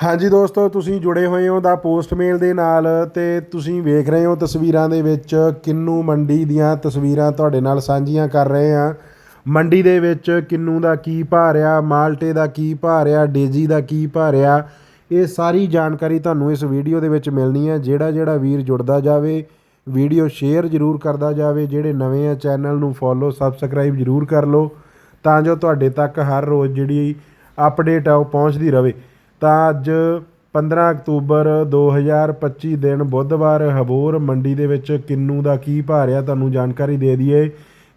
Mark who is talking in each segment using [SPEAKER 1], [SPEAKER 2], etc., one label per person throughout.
[SPEAKER 1] ਹਾਂਜੀ ਦੋਸਤੋ, ਤੁਸੀਂ ਜੁੜੇ ਹੋਏ ਹੋ ਦਾ ਪੋਸਟਮੇਲ ਦੇ ਨਾਲ ਤੇ ਤੁਸੀਂ ਵੇਖ ਰਹੇ ਹੋ ਤਸਵੀਰਾਂ ਦੇ ਵਿੱਚ ਕਿੰਨੂ ਮੰਡੀ ਦੀਆਂ ਤਸਵੀਰਾਂ ਤੁਹਾਡੇ ਨਾਲ ਸਾਂਝੀਆਂ ਕਰ ਰਹੇ ਹਾਂ। ਮੰਡੀ ਦੇ ਵਿੱਚ ਕਿੰਨੂ ਦਾ ਕੀ ਭਾਅ ਰਿਹਾ, ਮਾਲਟੇ ਦਾ ਕੀ ਭਾਅ ਰਿਹਾ, ਡੇਜੀ ਦਾ ਕੀ ਭਾਅ ਰਿਹਾ, ਇਹ ਸਾਰੀ ਜਾਣਕਾਰੀ ਤੁਹਾਨੂੰ ਇਸ ਵੀਡੀਓ ਦੇ ਵਿੱਚ ਮਿਲਣੀ ਹੈ। ਜਿਹੜਾ ਜਿਹੜਾ ਵੀਰ ਜੁੜਦਾ ਜਾਵੇ, ਵੀਡੀਓ ਸ਼ੇਅਰ ਜ਼ਰੂਰ ਕਰਦਾ ਜਾਵੇ, ਜਿਹੜੇ ਨਵੇਂ ਆ ਚੈਨਲ ਨੂੰ ਫੋਲੋ ਸਬਸਕ੍ਰਾਈਬ ਜ਼ਰੂਰ ਕਰ ਲਓ, ਤਾਂ ਜੋ ਤੁਹਾਡੇ ਤੱਕ ਹਰ ਰੋਜ਼ ਜਿਹੜੀ ਅਪਡੇਟ ਆ ਉਹ ਪਹੁੰਚਦੀ ਰਹੇ। ਤਾਂ ਅੱਜ 15 ਅਕਤੂਬਰ 2025 ਦਿਨ ਬੁੱਧਵਾਰ ਹਬੋਰ ਮੰਡੀ ਦੇ ਵਿੱਚ ਕਿੰਨੂ ਦਾ ਕੀ ਭਾਅ ਰਿਹਾ ਤੁਹਾਨੂੰ ਜਾਣਕਾਰੀ ਦੇ ਦਈਏ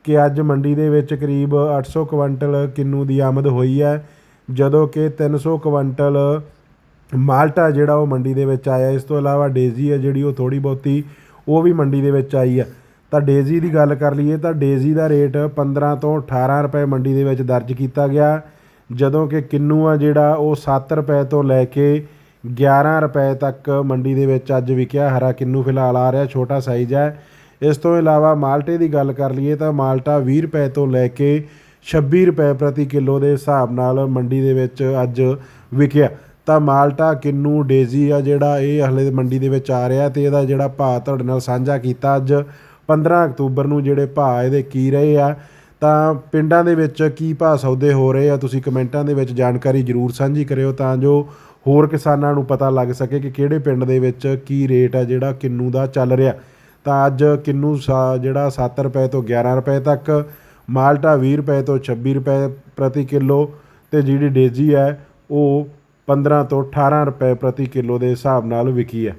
[SPEAKER 1] ਕਿ ਅੱਜ ਮੰਡੀ ਦੇ ਵਿੱਚ ਕਰੀਬ ਅੱਠ ਸੌ ਕੁਇੰਟਲ ਕਿੰਨੂ ਦੀ ਆਮਦ ਹੋਈ ਹੈ, ਜਦੋਂ ਕਿ 300 ਕੁਇੰਟਲ ਮਾਲਟਾ ਜਿਹੜਾ ਉਹ ਮੰਡੀ ਦੇ ਵਿੱਚ ਆਇਆ, ਇਸ ਤੋਂ ਇਲਾਵਾ ਡੇਜ਼ੀ ਹੈ ਜਿਹੜੀ ਉਹ ਥੋੜੀ ਬਹੁਤੀ, ਉਹ ਵੀ ਮੰਡੀ ਦੇ ਵਿੱਚ ਆਈ ਹੈ। ਤਾਂ ਡੇਜ਼ੀ ਦੀ ਗੱਲ ਕਰ ਲਈਏ ਤਾਂ ਡੇਜ਼ੀ ਦਾ ਰੇਟ 15 ਤੋਂ 18 ਰੁਪਏ ਮੰਡੀ ਦੇ ਵਿੱਚ ਦਰਜ ਕੀਤਾ ਗਿਆ। ਜਦੋਂ ਕਿ ਕਿੰਨੂ ਆ ਜਿਹੜਾ ਉਹ 7 ਰੁਪਏ ਤੋਂ ਲੈ ਕੇ 11 ਰੁਪਏ ਤੱਕ ਮੰਡੀ ਦੇ ਵਿੱਚ ਅੱਜ ਵਿਕਿਆ ਹਰਾ ਕਿੰਨੂ ਫਿਲਹਾਲ ਆ ਰਿਹਾ, ਛੋਟਾ ਸਾਈਜ਼ ਹੈ। ਇਸ ਤੋਂ ਇਲਾਵਾ ਮਾਲਟੇ ਦੀ ਗੱਲ ਕਰ ਲਈਏ ਤਾਂ ਮਾਲਟਾ 20 ਰੁਪਏ ਤੋਂ ਲੈ ਕੇ 26 ਰੁਪਏ ਪ੍ਰਤੀ ਕਿਲੋ ਦੇ ਹਿਸਾਬ ਨਾਲ ਮੰਡੀ ਦੇ ਵਿੱਚ ਅੱਜ ਵਿਕਿਆ। ਤਾਂ ਮਾਲਟਾ, ਕਿੰਨੂ, ਡੇਜ਼ੀ ਆ ਜਿਹੜਾ ਇਹ ਹਲੇ ਮੰਡੀ ਦੇ ਵਿੱਚ ਆ ਰਿਹਾ ਤੇ ਇਹਦਾ ਜਿਹੜਾ ਭਾਅ ਤੁਹਾਡੇ ਨਾਲ ਸਾਂਝਾ ਕੀਤਾ ਅੱਜ 15 ਅਕਤੂਬਰ ਨੂੰ ਜਿਹੜੇ ਭਾਅ ਇਹਦੇ ਕੀ ਰਹੇ ਆ ਤਾਂ ਪਿੰਡਾਂ ਦੇ ਵਿੱਚ ਕੀ ਭਾਅ ਸੌਦੇ ਹੋ ਰਹੇ ਆ? ਤੁਸੀਂ ਕਮੈਂਟਾਂ ਦੇ ਵਿੱਚ ਜਾਣਕਾਰੀ ਜ਼ਰੂਰ ਸਾਂਝੀ ਕਰਿਓ ਤਾਂ ਜੋ ਹੋਰ ਕਿਸਾਨਾਂ ਨੂੰ ਪਤਾ ਲੱਗ ਸਕੇ ਕਿ ਕਿਹੜੇ ਪਿੰਡ ਦੇ ਵਿੱਚ ਕੀ ਰੇਟ ਆ ਜਿਹੜਾ ਕਿੰਨੂ ਦਾ ਚੱਲ ਰਿਹਾ। ਤਾਂ ਅੱਜ ਕਿੰਨੂ ਸਾ- ਜਿਹੜਾ 7 ਰੁਪਏ ਤੋਂ 11 ਰੁਪਏ ਤੱਕ, ਮਾਲਟਾ 20 ਰੁਪਏ ਤੋਂ 26 ਰੁਪਏ ਪ੍ਰਤੀ ਕਿਲੋ ਤੇ ਜਿਹੜੀ ਡੇਜ਼ੀ ਹੈ ਉਹ 15 ਤੋਂ 18 ਰੁਪਏ ਪ੍ਰਤੀ ਕਿਲੋ ਦੇ ਹਿਸਾਬ ਨਾਲ ਵਿਕੀ ਹੈ।